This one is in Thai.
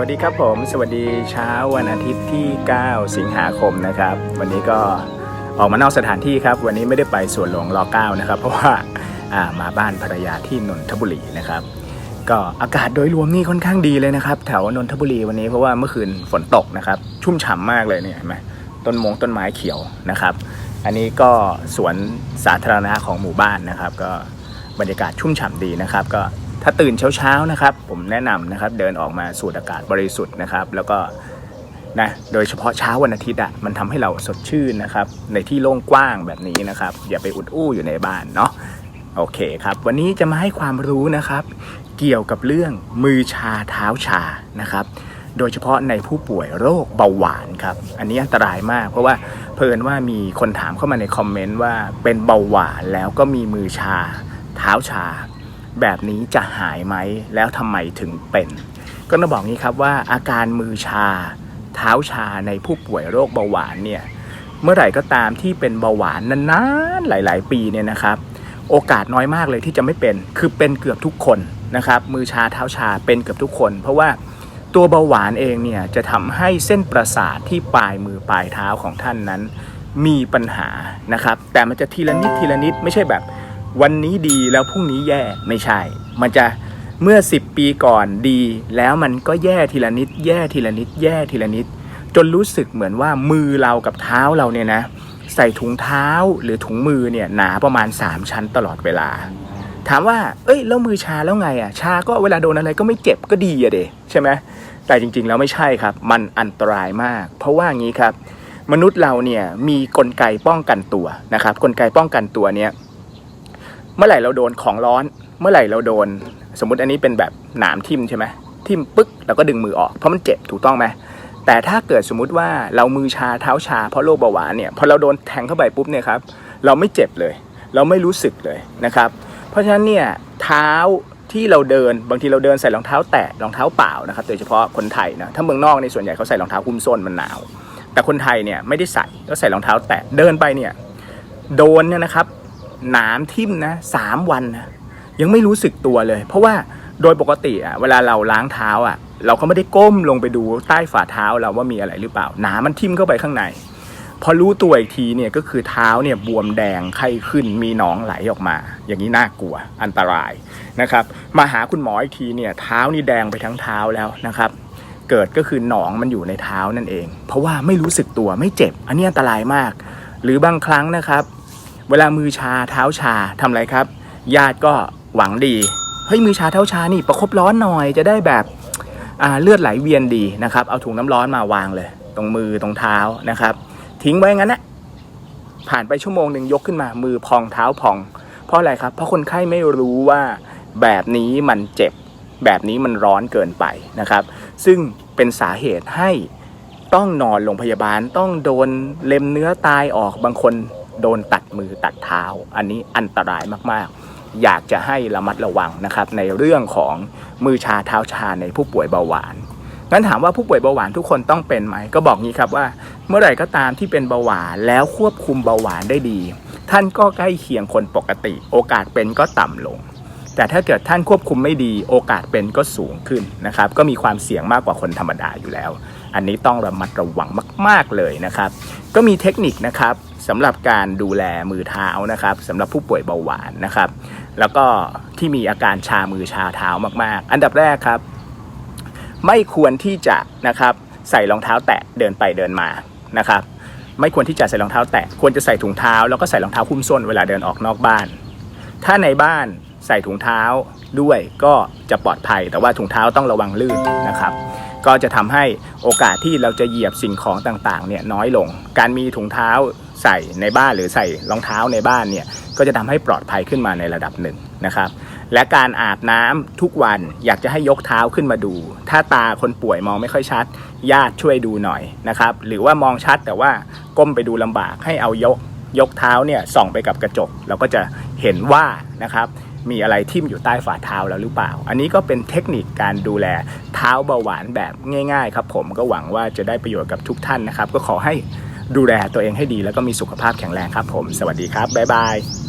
วัสดีครับผมสวัสดีเช้าวันอาทิตย์ที่ 9 สิงหาคมนะครับ วันนี้ก็ออกมานอกสถานที่ครับ วันนี้ไม่ได้ไปสวนหลวงร9นะครับ เพราะว่าามาบ้านภรรยาที่นนทบุรีนะครับ ก็อากาศโดยรวมนี่ค่อนข้างดีเลยนะครับ แถวนนทบุรีวันนี้เพราะว่าเมื่อคืนฝนตกนะครับ ชุ่มฉ่ำมากเลยเนี่ยเห็นไหมต้นมงต้นไม้เขียวนะครับ อันนี้ก็สวนสาธารณะของหมู่บ้านนะครับ ก็บรรยากาศชุ่มฉ่ำดีนะครับ ก็ ถ้าตื่นเช้าๆนะครับ ผมแนะนำนะครับ เดินออกมาสูดอากาศบริสุทธิ์นะครับ แล้วก็นะโดยเฉพาะเช้าวันอาทิตย์อะมันทำให้เราสดชื่นนะครับ ในที่โล่งกว้างแบบนี้นะครับ อย่าไปอุดอู้อยู่ในบ้านเนาะโอเคครับ วันนี้จะมาให้ความรู้นะครับ เกี่ยวกับเรื่องมือชาเท้าชานะครับ โดยเฉพาะในผู้ป่วยโรคเบาหวานครับ อันนี้อันตรายมาก เพราะว่าเพลินว่ามีคนถามเข้ามาในคอมเมนต์ว่าเป็นเบาหวานแล้วก็มีมือชาเท้าชา แบบนี้จะหายไหม แล้วทำไมถึงเป็น ก็ต้องบอกงี้ครับว่าอาการมือชา เท้าชาในผู้ป่วยโรคเบาหวานเนี่ยเมื่อไหร่ก็ตามที่เป็นเบาหวานนานๆหลาย ๆ ปีเนี่ยนะครับ โอกาสน้อยมากเลยที่จะไม่เป็น คือเป็นเกือบทุกคนนะครับ มือชาเท้าชาเป็นเกือบทุกคน เพราะว่าตัวเบาหวานเองเนี่ยจะทำให้เส้นประสาทที่ปลายมือปลายเท้าของท่านนั้น มีปัญหานะครับ แต่มันจะทีละนิดทีละนิดไม่ใช่แบบ วันนี้ดีแล้วพรุ่งนี้แย่ไม่ใช่ มันจะเมื่อ 10 ปีก่อนดี แล้วมันก็แย่ทีละนิด แย่ทีละนิด แย่ทีละนิด จนรู้สึกเหมือนว่ามือเรากับเท้าเราเนี่ยนะ ใส่ถุงเท้าหรือถุงมือเนี่ยหนาประมาณ 3 ชั้นตลอดเวลา ถามว่า เอ้ยแล้วมือชาแล้วไงอะชาก็เวลาโดนอะไรก็ไม่เจ็บก็ดีอะเดใช่ไหมแต่จริงๆแล้วไม่ใช่ครับ มันอันตรายมาก เพราะว่างี้ครับ มนุษย์เราเนี่ยมีกลไกป้องกันตัวนะครับ กลไกป้องกันตัวเนี่ย เมื่อไหร่เราโดนของร้อน เมื่อไหร่เราโดน สมมุติอันนี้เป็นแบบหนามทิ่มใช่ไหมทิ่มปึ๊กแล้วก็ดึงมือออกเพราะมันเจ็บถูกต้องไหมแต่ถ้าเกิดสมมุติว่าเรามือชาเท้าชาเพราะโรคเบาหวานเนี่ยพอเราโดนแทงเข้าไปปุ๊บเนี่ยครับเราไม่เจ็บเลย เราไม่รู้สึกเลยนะครับ เพราะฉะนั้นเนี่ยเท้าที่เราเดินบางทีเราเดินใส่รองเท้าแตะรองเท้าเปล่านะครับโดยเฉพาะคนไทยนะถ้าเมืองนอกในส่วนใหญ่เขาใส่รองเท้าคุ้มส้นมันหนาว แต่คนไทยเนี่ยไม่ได้ใส่ก็ใส่รองเท้าแตะเดินไปเนี่ยโดนเนี่ยนะครับ หนามทิ่มนะสามวันนะยังไม่รู้สึกตัวเลย เพราะว่าโดยปกติอะเวลาเราล้างเท้าอะ เราก็ไม่ได้ก้มลงไปดูใต้ฝ่าเท้าเราว่ามีอะไรหรือเปล่าหนามมันทิ่มเข้าไปข้างใน พอรู้ตัวอีกทีเนี่ยก็คือเท้าเนี่ยบวมแดงไข้ขึ้นมีหนองไหลออกมา อย่างนี้น่ากลัวอันตรายนะครับ มาหาคุณหมออีกทีเนี่ยเท้านี่แดงไปทั้งเท้าแล้วนะครับเกิดก็คือหนองมันอยู่ในเท้านั่นเอง เพราะว่าไม่รู้สึกตัวไม่เจ็บ อันนี้อันตรายมาก หรือบางครั้งนะครับ เวลามือชาเท้าชาทำอะไรครับ ญาติก็หวังดี เฮ้ยมือชาเท้าชานี่ประคบร้อนหน่อยจะได้แบบเลือดไหลเวียนดีนะครับ เอาถุงน้ำร้อนมาวางเลย ตรงมือตรงเท้านะครับ ทิ้งไว้งั้นนะผ่านไปชั่วโมงหนึ่งยกขึ้นมา มือพองเท้าพอง เพราะอะไรครับ เพราะคนไข้ไม่รู้ว่าแบบนี้มันเจ็บ แบบนี้มันร้อนเกินไปนะครับ ซึ่งเป็นสาเหตุให้ต้องนอนโรงพยาบาลต้องโดนเล็มเนื้อตายออกบางคน โดนตัดมือตัดเท้า อันนี้อันตรายมากๆ อยากจะให้ระมัดระวังนะครับ ในเรื่องของมือชาเท้าชาในผู้ป่วยเบาหวานงั้นถามว่าผู้ป่วยเบาหวานทุกคนต้องเป็นไหม ก็บอกงี้ครับว่า เมื่อไหร่ก็ตามที่เป็นเบาหวานแล้วควบคุมเบาหวานได้ดี ท่านก็ใกล้เคียงคนปกติ โอกาสเป็นก็ต่ำลง แต่ถ้าเกิดท่านควบคุมไม่ดีโอกาสเป็นก็สูงขึ้นนะครับ ก็มีความเสี่ยงมากกว่าคนธรรมดาอยู่แล้ว อันนี้ต้องระมัดระวังมาก ๆเลยนะครับ ก็มีเทคนิคนะครับ สำหรับการดูแลมือเท้านะครับสำหรับผู้ป่วยเบาหวานนะครับ แล้วก็ที่มีอาการชามือชาเท้ามากๆ อันดับแรกครับ ไม่ควรที่จะนะครับใส่รองเท้าแตะเดินไปเดินมานะครับ ไม่ควรที่จะใส่รองเท้าแตะควรจะใส่ถุงเท้า แล้วก็ใส่รองเท้าหุ้มส้นเวลาเดินออกนอกบ้าน ถ้าในบ้าน ใส่ถุงเท้าด้วยก็จะปลอดภัย แต่ว่าถุงเท้าต้องระวังลื่นนะครับ ก็จะทำให้โอกาสที่เราจะเหยียบสิ่งของต่างๆเนี่ยน้อยลง การมีถุงเท้าใส่ในบ้านหรือใส่รองเท้าในบ้านเนี่ยก็จะทำให้ปลอดภัยขึ้นมาในระดับหนึ่งนะครับและการอาบน้ำทุกวันอยากจะให้ยกเท้าขึ้นมาดู ถ้าตาคนป่วยมองไม่ค่อยชัด ญาติช่วยดูหน่อยนะครับ หรือว่ามองชัดแต่ว่าก้มไปดูลำบากให้เอายกยกเท้าเนี่ยส่องไปกับกระจก เราก็จะเห็นว่านะครับ มีอะไรทิ่มอยู่ใต้ฝ่าเท้าแล้วหรือเปล่า อันนี้ก็เป็นเทคนิคการดูแลเท้าเบาหวานแบบง่าย ๆ ครับ ผมก็หวังว่าจะได้ประโยชน์กับทุกท่านนะครับ ก็ขอให้ดูแลตัวเองให้ดีแล้วก็มีสุขภาพแข็งแรงครับผม สวัสดีครับบ๊ายบาย